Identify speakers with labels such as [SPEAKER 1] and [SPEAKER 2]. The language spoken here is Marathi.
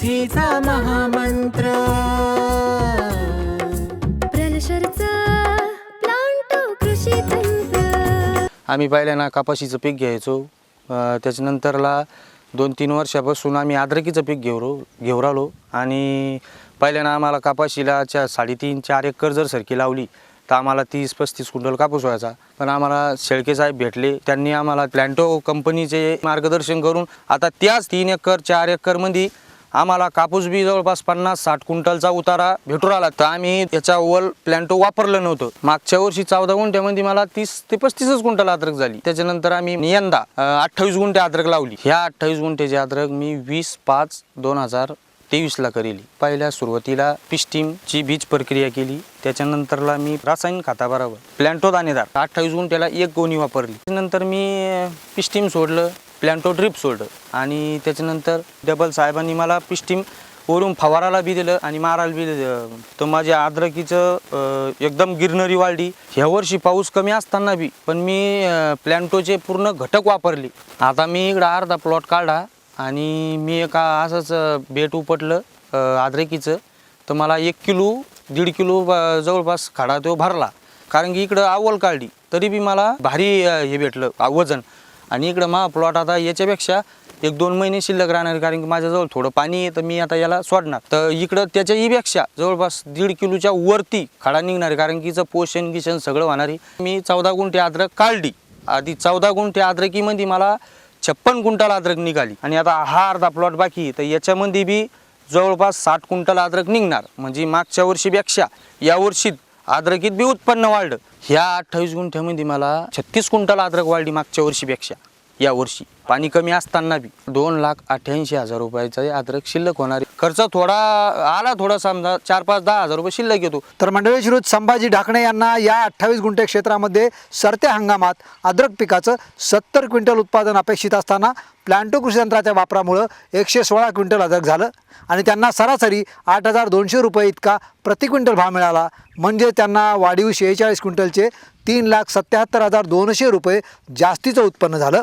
[SPEAKER 1] शेतीचा महामंत्र.
[SPEAKER 2] प्रलशरचा प्लांटो कृषी तंत्र
[SPEAKER 3] आम्ही पहिल्यांदा कापाशीचं पीक घ्यायचो. अं, त्याच्यानंतरला दोन तीन वर्षापासून आम्ही अद्रकीचं पीक घेऊ रो घेऊ राहिलो. आणि पहिल्यांदा आम्हाला कापाशीला चा साडेतीन चार एकर जर सरकी लावली तर आम्हाला तीस पस्तीस क्विंटल कापूस व्हायचा. पण आम्हाला शेळके साहेब भेटले. त्यांनी आम्हाला प्लॅन्टो कंपनीचे मार्गदर्शन करून आता त्याच तीन एकर चार एकरमध्ये आम्हाला कापूस बी जवळपास पन्नास साठ क्विंटलचा उतारा भेटू राहिला. तर आम्ही याचा ओल प्लॅन्टो वापरलं नव्हतं. मागच्या वर्षी चौदा गुंठ्यामध्ये मला तीस ते पस्तीसच क्विंटल अद्रक झाली. त्याच्यानंतर आम्ही यंदा अठ्ठावीस गुंठे अद्रक लावली. ह्या अठ्ठावीस गुंठ्याची अद्रक मी वीस पाच दोन हजार तेवीसला करेली. पहिल्या सुरुवातीला पिस्टीमची बीज प्रक्रिया केली. त्याच्यानंतरला मी रासायनिक खाताबरोबर प्लॅन्टो दाणेदार अठ्ठावीस गुंठ्याला एक गोणी वापरली. त्याच्यानंतर मी पिस्टीम सोडलं. प्लॅन्टो ड्रिप सोडलं. आणि त्याच्यानंतर डबल साहेबांनी मला पिस्टीम वरून फवाराला बी दिलं आणि मारायला बी दिलं. तर माझ्या अद्रकीचं एकदम गिरनरी वाढली. ह्या वर्षी पाऊस कमी असताना बी पण मी प्लॅन्टोचे पूर्ण घटक वापरले. आता मी इकडं अर्धा प्लॉट काढला आणि मी एका असंच बेट उपटलं अं, अद्रकीचं तर मला एक किलो दीड किलो जवळपास खाडा तो भरला. कारण की इकडं अव्वल काढली. तरी बी मला भारी हे भेटलं वजन. आणि इकडं मा प्लॉट आता याच्यापेक्षा एक दोन महिने शिल्लक राहणार कारण की माझ्याजवळ थोडं पाणी आहे तर मी आता याला सोडणार. तर इकडं त्याच्याहीपेक्षा जवळपास दीड किलोच्या वरती खडा निघणार आहे कारण की हिचं पोषण गिषण सगळं होणार आहे. मी चौदा गुंठे अद्रक काढली. आधी चौदा गुंठे अद्रकीमध्ये मला छप्पन क्विंटल अद्रक निघाली. आणि आता हा अर्धा प्लॉट बाकी तर याच्यामध्ये बी जवळपास साठ क्विंटल अद्रक निघणार. म्हणजे मागच्या वर्षीपेक्षा यावर्षी अद्रकीत बी उत्पन्न वाढलं. ह्या अठ्ठावीस गुंठ्यामध्ये मला छत्तीस क्विंटल अद्रक वाढली मागच्या वर्षीपेक्षा या वर्षी. पाणी कमी असताना बी दोन लाख अठ्ठ्याऐंशी हजार रुपयाचा अद्रक शिल्लक होणार. आहे. खर्च थोडा आला थोडा समजा चार पाच दहा हजार रुपये शिल्लक येतो.
[SPEAKER 4] तर मंडळी श्रीयुत संभाजी ढाकणे यांना या अठ्ठावीस गुंठे क्षेत्रामध्ये सरत्या हंगामात अद्रक पिकाचं सत्तर क्विंटल उत्पादन अपेक्षित असताना प्लॅन्टो कृषी यंत्राच्या वापरामुळं एकशे सोळा क्विंटल अद्रक झालं आणि त्यांना सरासरी आठ हजार दोनशे रुपये इतका प्रति क्विंटल भाव मिळाला. म्हणजे त्यांना वाढीव शेहेचाळीस क्विंटलचे तीन लाख सत्याहत्तर हजार दोनशे रुपये जास्तीचं उत्पन्न झालं.